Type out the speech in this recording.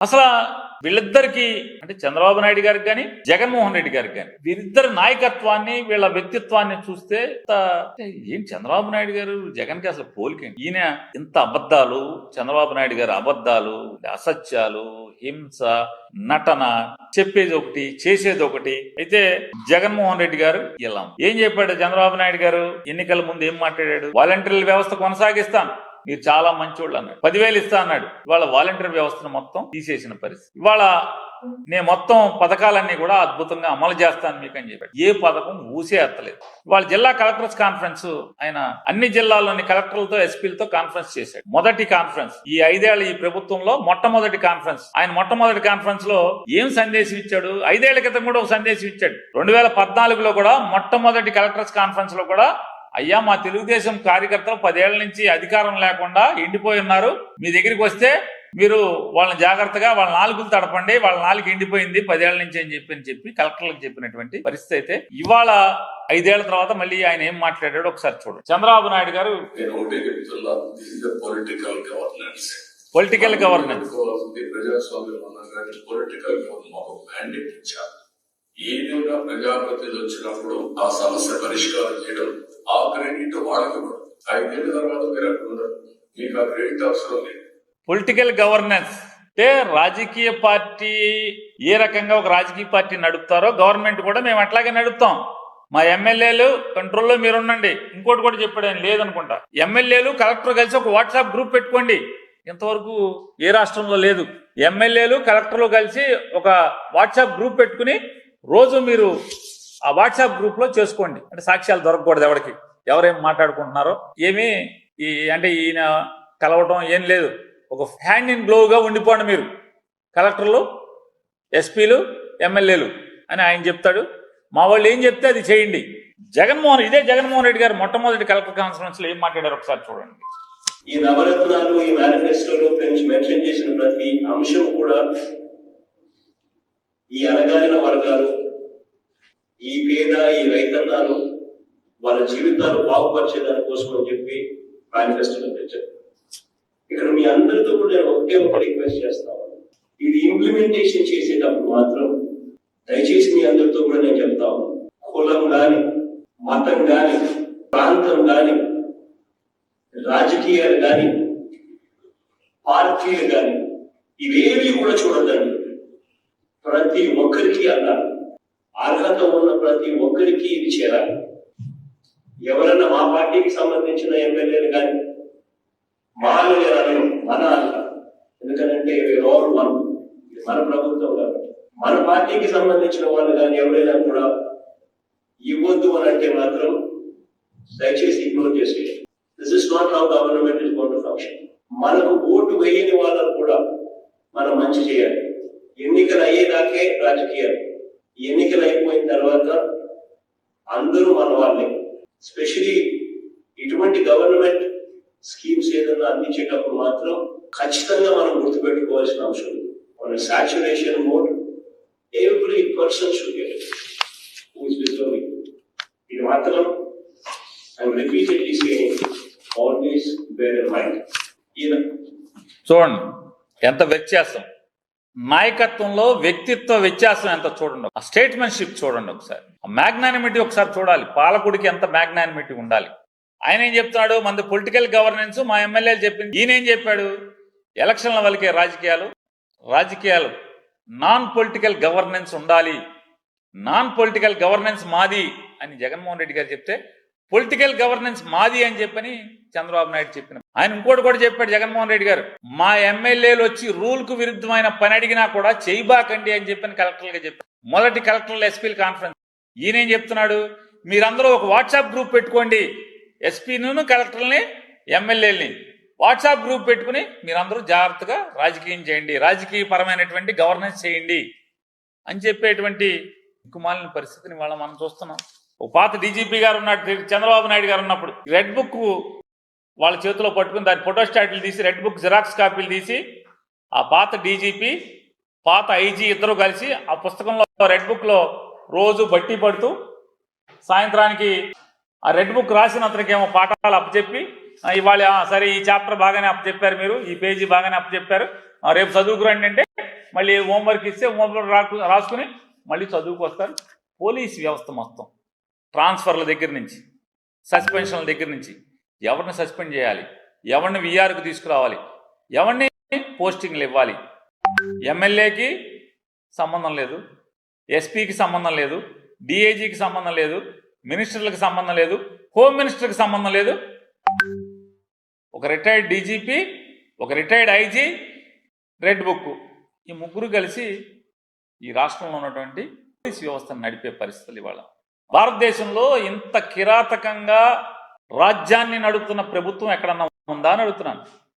అసలు వీళ్ళిద్దరికి అంటే చంద్రబాబు నాయుడు గారికి కానీ జగన్మోహన్ రెడ్డి గారికి కానీ వీరిద్దరి నాయకత్వాన్ని వీళ్ళ వ్యక్తిత్వాన్ని చూస్తే ఏం చంద్రబాబు నాయుడు గారు జగన్కి అసలు పోలిక? ఈయన ఇంత అబద్ధాలు చంద్రబాబు నాయుడు గారు అబద్ధాలు అసత్యాలు హింస నటన చెప్పేది ఒకటి చేసేది ఒకటి. అయితే జగన్మోహన్ రెడ్డి గారు ఇలా ఏం చెప్పాడు చంద్రబాబు నాయుడు గారు? ఎన్నికల ముందు ఏం మాట్లాడాడు? వాలంటీర్ల వ్యవస్థ కొనసాగిస్తాను. మీరు చాలా మంచోళ్ళు అన్నాడు. పదివేలు ఇస్తా అన్నాడు. ఇవాళ వాలంటీర్ వ్యవస్థను మొత్తం తీసేసిన పరిస్థితి. ఇవాళ నేను మొత్తం పథకాలన్నీ కూడా అద్భుతంగా అమలు చేస్తాను మీకు అని చెప్పాడు. ఏ పథకం ఊసే ఎత్తలేదు. వాళ్ళ జిల్లా కలెక్టర్స్ కాన్ఫరెన్స్ ఆయన అన్ని జిల్లాల్లోని కలెక్టర్లతో ఎస్పీలతో కాన్ఫరెన్స్ చేశాడు. మొదటి కాన్ఫరెన్స్. ఈ ఐదేళ్ళ ఈ ప్రభుత్వంలో మొట్టమొదటి కాన్ఫరెన్స్. ఆయన మొట్టమొదటి కాన్ఫరెన్స్లో ఏం సందేశం ఇచ్చాడు? ఐదేళ్ళ క్రితం కూడా ఒక సందేశం ఇచ్చాడు. రెండు వేల పద్నాలుగులో కూడా మొట్టమొదటి కలెక్టర్స్ కాన్ఫరెన్స్లో కూడా అయ్యా మా తెలుగుదేశం కార్యకర్తలు పదేళ్ళ నుంచి అధికారం లేకుండా ఎండిపోయి ఉన్నారు. మీ దగ్గరికి వస్తే మీరు వాళ్ళని జాగ్రత్తగా వాళ్ళ నాలుగులు తడపండి వాళ్ళ నాలుగు ఎండిపోయింది పదేళ్ళ నుంచి అని చెప్పి అని చెప్పి కలెక్టర్లకు చెప్పినటువంటి పరిస్థితి అయితే ఇవాళ ఐదేళ్ళ తర్వాత మళ్ళీ ఆయన ఏం మాట్లాడాడో ఒకసారి చూడండి. చంద్రబాబు నాయుడు గారు పొలిటికల్ గవర్నెన్స్ ఏదైనా ప్రజాప్రతినిధులు వచ్చినప్పుడు ఆ సమస్య పరిష్కారం చేయడం ఆ క్రెడిట్ వాళ్ళకి ఐదేళ్ళ తర్వాత మీరు మీకు ఆ క్రెడిట్ అవసరం లేదు. పొలిటికల్ గవర్నెన్స్ అంటే రాజకీయ పార్టీ ఏ రకంగా ఒక రాజకీయ పార్టీ నడుపుతారో గవర్నమెంట్ కూడా మేము అట్లాగే నడుపుతాం. మా ఎమ్మెల్యేలు కంట్రోల్లో మీరు ఉండండి ఇంకోటి కూడా చెప్పాడు ఆయన లేదనుకుంటా. ఎమ్మెల్యేలు కలెక్టర్ కలిసి ఒక వాట్సాప్ గ్రూప్ పెట్టుకోండి. ఇంతవరకు ఏ రాష్ట్రంలో లేదు. ఎమ్మెల్యేలు కలెక్టర్లు కలిసి ఒక వాట్సాప్ గ్రూప్ పెట్టుకుని రోజు మీరు ఆ వాట్సాప్ గ్రూప్లో చేసుకోండి. అంటే సాక్ష్యాలు దొరకకూడదు ఎవరికి. ఎవరేం మాట్లాడుకుంటున్నారో ఏమీ ఈ అంటే ఈయన కలవటం ఏం లేదు. ఒక హ్యాండ్ ఇన్ గ్లోవ్గా ఉండిపోండి మీరు. కలెక్టర్లు ఎస్పీలు ఎమ్మెల్యేలు అని ఆయన చెప్తాడు. మా వాళ్ళు ఏం చెప్తే అది చేయండి. జగన్మోహన్ ఇదే జగన్మోహన్ రెడ్డి గారు మొట్టమొదటి కలెక్టర్ కాన్ఫరెన్స్లో ఏం మాట్లాడారు ఒకసారి చూడండి. ఈ నవరత్నాలు ఈ మేనిఫెస్టోలో మెన్షన్ చేసిన ప్రతి అంశం కూడా ఈ అణగారిన వర్గాలు ఈ పేద ఈ రైతన్నాలు వాళ్ళ జీవితాలు బాగుపరిచే దానికోసం అని చెప్పి మేనిఫెస్టోలో తెచ్చారు ఇక్కడ మీ అందరితో కూడా నేను ఒకే ఒక రిక్వెస్ట్ చేస్తాను ఇది ఇంప్లిమెంటేషన్ చేసేటప్పుడు మాత్రం దయచేసి మీ అందరితో కూడా నేను చెప్తాను కులం కానీ మతం కానీ ప్రాంతం కానీ రాజకీయాలు కానీ పార్టీలు కానీ ఇవేవి కూడా చూడదండి ప్రతి ఒక్కరికి అన్నారు. అర్హత ఉన్న ప్రతి ఒక్కరికి ఇది చేరాలి. ఎవరన్నా మా పార్టీకి సంబంధించిన ఎమ్మెల్యేలు కానీ మాలు అనడం మన ఎందుకంటే ఎవరు మనం మన ప్రభుత్వం కాబట్టి. మన పార్టీకి సంబంధించిన వాళ్ళు కానీ ఎవరైనా కూడా ఇవ్వద్దు అని అంటే మాత్రం దయచేసి ఇగ్నోర్ చేసేయండి. This is not how government is gone to function మనకు ఓటు వేయని వాళ్ళకు కూడా మనం మంచి చేయాలి. ఎన్నికలు అయ్యేదాకే రాజకీయాలు. ఎన్నికలు అయిపోయిన తర్వాత అందరూ మన వాళ్ళే స్పెషలీ ఇటువంటి గవర్నమెంట్ స్కీమ్స్ ఏదైనా అందించేటప్పుడు మాత్రం ఖచ్చితంగా మనం గుర్తుపెట్టుకోవాల్సిన అంశం మన saturation mode every person should get ఇది మాత్రం I repeatedly saying always bear in mind ఈయన. చూడండి ఎంత వ్యత్యాసం. నాయకత్వంలో వ్యక్తిత్వ వ్యత్యాసం ఎంత చూడండి ఆ స్టేట్మెంట్షిప్ చూడండి ఒకసారి. ఆ మ్యాగ్నానిమిటీ ఒకసారి చూడాలి. పాలకుడికి ఎంత మ్యాగ్నానిమిటీ ఉండాలి. ఆయన ఏం చెప్తున్నాడు? మన పొలిటికల్ గవర్నెన్స్ మా ఎమ్మెల్యేలు చెప్పింది. ఈయన ఏం చెప్పాడు? ఎలక్షన్ల వలకే రాజకీయాలు రాజకీయాలు. నాన్ పొలిటికల్ గవర్నెన్స్ ఉండాలి. నాన్ పొలిటికల్ గవర్నెన్స్ మాది అని జగన్మోహన్ రెడ్డి గారు చెప్తే పొలిటికల్ గవర్నెన్స్ మాది అని చెప్పని చంద్రబాబు నాయుడు చెప్పిన. ఆయన ఇంకోటి కూడా చెప్పాడు జగన్మోహన్ రెడ్డి గారు మా ఎమ్మెల్యేలు వచ్చి రూల్కు విరుద్ధమైన పని అడిగినా కూడా చేయబాకండి అని చెప్పని కలెక్టర్లుగా చెప్పారు. మొదటి కలెక్టర్ల ఎస్పీల కాన్ఫరెన్స్. ఈయనేం చెప్తున్నాడు? మీరందరూ ఒక వాట్సాప్ గ్రూప్ పెట్టుకోండి. ఎస్పీను కలెక్టర్ని ఎమ్మెల్యేలని వాట్సాప్ గ్రూప్ పెట్టుకుని మీరందరూ జాగ్రత్తగా రాజకీయం చేయండి. రాజకీయ పరమైనటువంటి గవర్నెన్స్ చేయండి అని చెప్పేటువంటి ఇంకుమాలిన పరిస్థితిని వాళ్ళ మనం చూస్తున్నాం. ఓ పాత డీజీపీ గారు ఉన్నట్టు చంద్రబాబు నాయుడు గారు ఉన్నప్పుడు. రెడ్ బుక్ వాళ్ళ చేతిలో పట్టుకుని దాని ఫోటోస్టాట్లు తీసి రెడ్ బుక్ జిరాక్స్ కాపీలు తీసి ఆ పాత డీజీపీ పాత ఐజీ ఇద్దరు కలిసి ఆ పుస్తకంలో రెడ్ బుక్లో రోజు బట్టి పడుతూ సాయంత్రానికి ఆ రెడ్ బుక్ రాసిన అతనికి ఏమో పాఠాలు అప్పచెప్పి ఇవాళ సరే ఈ చాప్టర్ బాగానే అప్పచెప్పారు మీరు ఈ పేజీ బాగానే అప్పచెప్పారు రేపు చదువుకురండి అంటే మళ్ళీ హోంవర్క్ ఇస్తే హోంవర్క్ రాసుకుని మళ్ళీ చదువుకు వస్తారు పోలీస్ వ్యవస్థ మొత్తం. ట్రాన్స్ఫర్ల దగ్గర నుంచి సస్పెన్షన్ల దగ్గర నుంచి ఎవరిని సస్పెండ్ చేయాలి? ఎవరిని విఆర్కు తీసుకురావాలి? ఎవరిని పోస్టింగ్లు ఇవ్వాలి? ఎమ్మెల్యేకి సంబంధం లేదు ఎస్పీకి సంబంధం లేదు డిఐజీకి సంబంధం లేదు మినిస్టర్లకు సంబంధం లేదు హోమ్ మినిస్టర్కి సంబంధం లేదు. ఒక రిటైర్డ్ డీజీపీ ఒక రిటైర్డ్ ఐజీ రెడ్ బుక్ ఈ ముగ్గురు కలిసి ఈ రాష్ట్రంలో ఉన్నటువంటి పోలీస్ వ్యవస్థను నడిపే పరిస్థితులు ఇవాళ. భారతదేశంలో ఇంత కిరాతకంగా రాజ్యాన్ని నడుపుతున్న ప్రభుత్వం ఎక్కడన్నా ఉందా అని అడుగుతున్నాను.